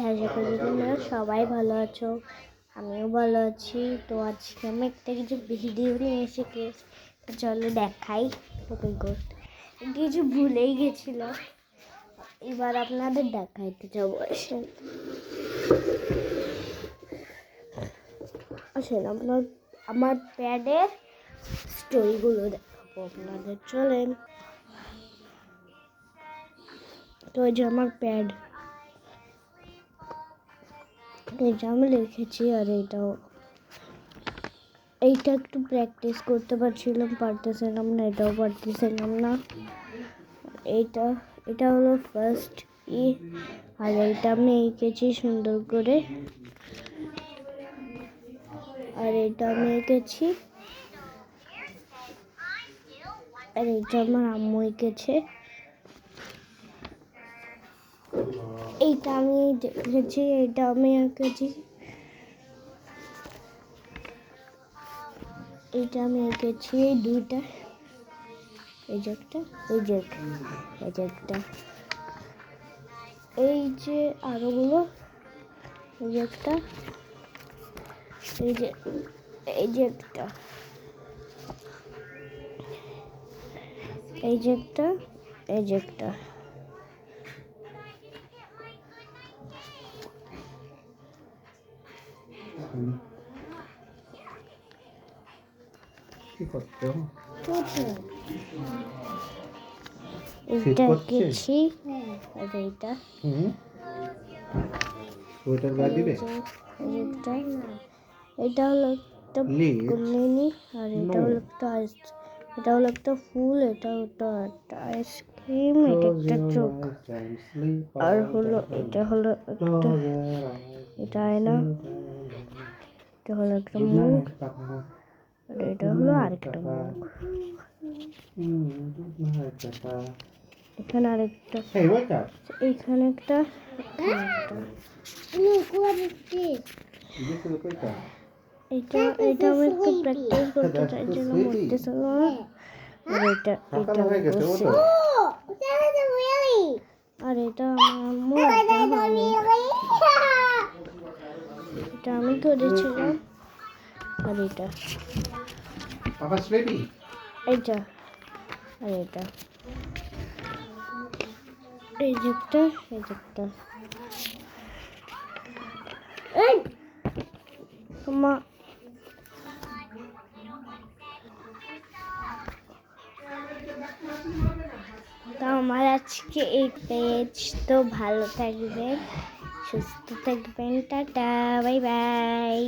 আশা করি তোমরা সবাই ভালো আছো? আমিও ভালো আছি। তো আজকে আমি একটা কিছু ভিডিও নিয়ে এসে গেছি চলো দেখাই গোট কিছু ভুলেই গেছিলাম। এবার আপনাদের দেখাইতে যাব। আসেন। আসেন, আপনার, আমার প্যাডের স্টোরিগুলো দেখাবো আপনাদের। চলেন। তো যে আমার প্যাড। এটা আমি লিখেছি আর এটাও। এইটা একটু প্র্যাকটিস করতে পারছিলাম, পারতেছিলাম না, এটাও পারতেছিলাম না। এইটা, এটা হলো ফার্স্ট ই আর এইটা আমি এঁকেছি সুন্দর করে। আর এটা আমি এঁকেছি, আর এটা আমার আম্মু এঁকেছে। এইটা আমি দেখেছি এটা আমি এঁকেছি এইটা আমি এঁকেছি এই দুইটা। এই যে একটা, এই যে এই যে একটা। এই যে আরোগুলো, এই যে একটা, এই যে এই যে একটা। এই যে একটা, এই যে একটা। কি করছ? সোয়েটার গা দিবে? একটা এটা হলো একটা Leaves? আর এটা. হলো একটা আইস এটা হলো একটা ফুল এটা হলো একটা আইসক্রিম এটা একটা চোখ। আর হলো এটা হলো একটা এটা আয়না। এটা হলো একটা মুখ আর এটা হলো আরেকটা মুখ। এখানে আরেকটা এখানে একটা. এটা এটা আমি একটু প্র্যাকটিস করতে চাই জন্য মরতেছিল এটা এটা বসে। আর এটা আমার আম্মু। এটা আমি এটা আমি আর এটা। Papa's ready. এইটা। আর এটা। এই যে একটা এই যে একটা। এই! মা। তো আমার আজকে এই পেজ তো ভালো থাকবেন। সুস্থ থাকবেন টাটা বাই বাই